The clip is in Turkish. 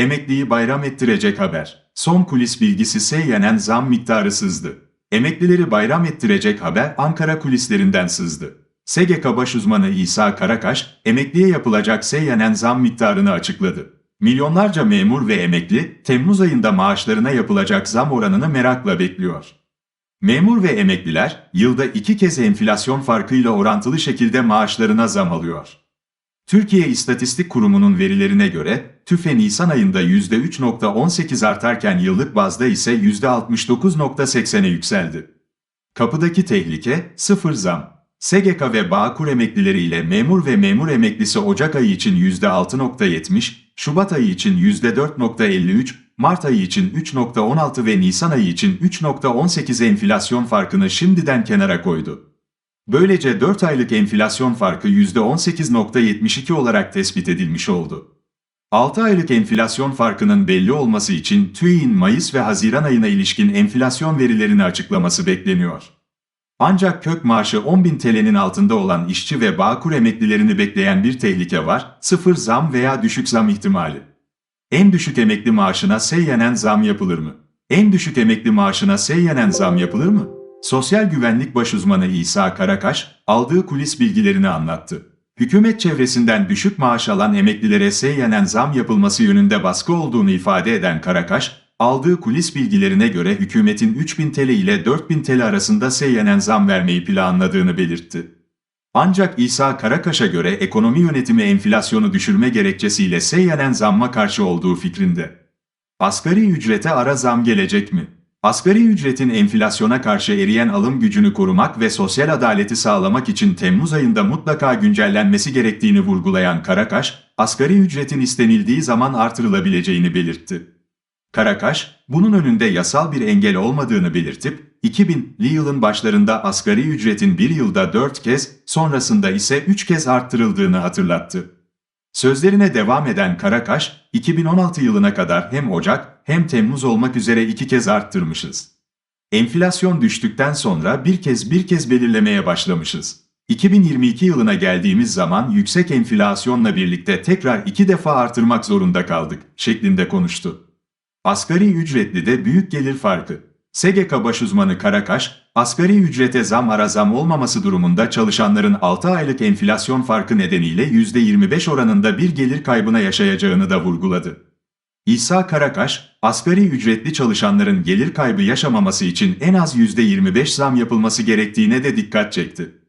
Emekliyi bayram ettirecek haber. Son kulis bilgisi CNN zam miktarı sızdı. Emeklileri bayram ettirecek haber Ankara kulislerinden sızdı. SGK baş uzmanı İsa Karakaş, emekliye yapılacak CNN zam miktarını açıkladı. Milyonlarca memur ve emekli, Temmuz ayında maaşlarına yapılacak zam oranını merakla bekliyor. Memur ve emekliler, yılda iki kez enflasyon farkıyla orantılı şekilde maaşlarına zam alıyor. Türkiye İstatistik Kurumu'nun verilerine göre TÜFE Nisan ayında %3.18 artarken yıllık bazda ise %69.80'e yükseldi. Kapıdaki tehlike sıfır zam. SGK ve Bağkur emeklileri ile memur ve memur emeklisi Ocak ayı için %6.70, Şubat ayı için %4.53, Mart ayı için 3.16 ve Nisan ayı için 3.18 enflasyon farkını şimdiden kenara koydu. Böylece 4 aylık enflasyon farkı %18.72 olarak tespit edilmiş oldu. 6 aylık enflasyon farkının belli olması için TÜİ'nin Mayıs ve Haziran ayına ilişkin enflasyon verilerini açıklaması bekleniyor. Ancak kök maaşı 10.000 TL'nin altında olan işçi ve Bağkur emeklilerini bekleyen bir tehlike var, sıfır zam veya düşük zam ihtimali. En düşük emekli maaşına seyyanen zam yapılır mı? En düşük emekli maaşına seyyanen zam yapılır mı? Sosyal Güvenlik Başuzmanı İsa Karakaş, aldığı kulis bilgilerini anlattı. Hükümet çevresinden düşük maaş alan emeklilere seyyanen zam yapılması yönünde baskı olduğunu ifade eden Karakaş, aldığı kulis bilgilerine göre hükümetin 3000 TL ile 4000 TL arasında seyyanen zam vermeyi planladığını belirtti. Ancak İsa Karakaş'a göre ekonomi yönetimi enflasyonu düşürme gerekçesiyle seyyanen zamma karşı olduğu fikrinde. Asgari ücrete ara zam gelecek mi? Asgari ücretin enflasyona karşı eriyen alım gücünü korumak ve sosyal adaleti sağlamak için Temmuz ayında mutlaka güncellenmesi gerektiğini vurgulayan Karakaş, asgari ücretin istenildiği zaman artırılabileceğini belirtti. Karakaş, bunun önünde yasal bir engel olmadığını belirtip, 2000'li yılın başlarında asgari ücretin bir yılda 4 kez, sonrasında ise 3 kez arttırıldığını hatırlattı. Sözlerine devam eden Karakaş, 2016 yılına kadar hem Ocak hem Temmuz olmak üzere iki kez arttırmışız. Enflasyon düştükten sonra bir kez bir kez belirlemeye başlamışız. 2022 yılına geldiğimiz zaman yüksek enflasyonla birlikte tekrar iki defa artırmak zorunda kaldık, şeklinde konuştu. Asgari ücretli de büyük gelir farkı. SGK başuzmanı Karakaş, asgari ücrete zam ara zam olmaması durumunda çalışanların 6 aylık enflasyon farkı nedeniyle %25 oranında bir gelir kaybına yaşayacağını da vurguladı. İsa Karakaş, asgari ücretli çalışanların gelir kaybı yaşamaması için en az %25 zam yapılması gerektiğine de dikkat çekti.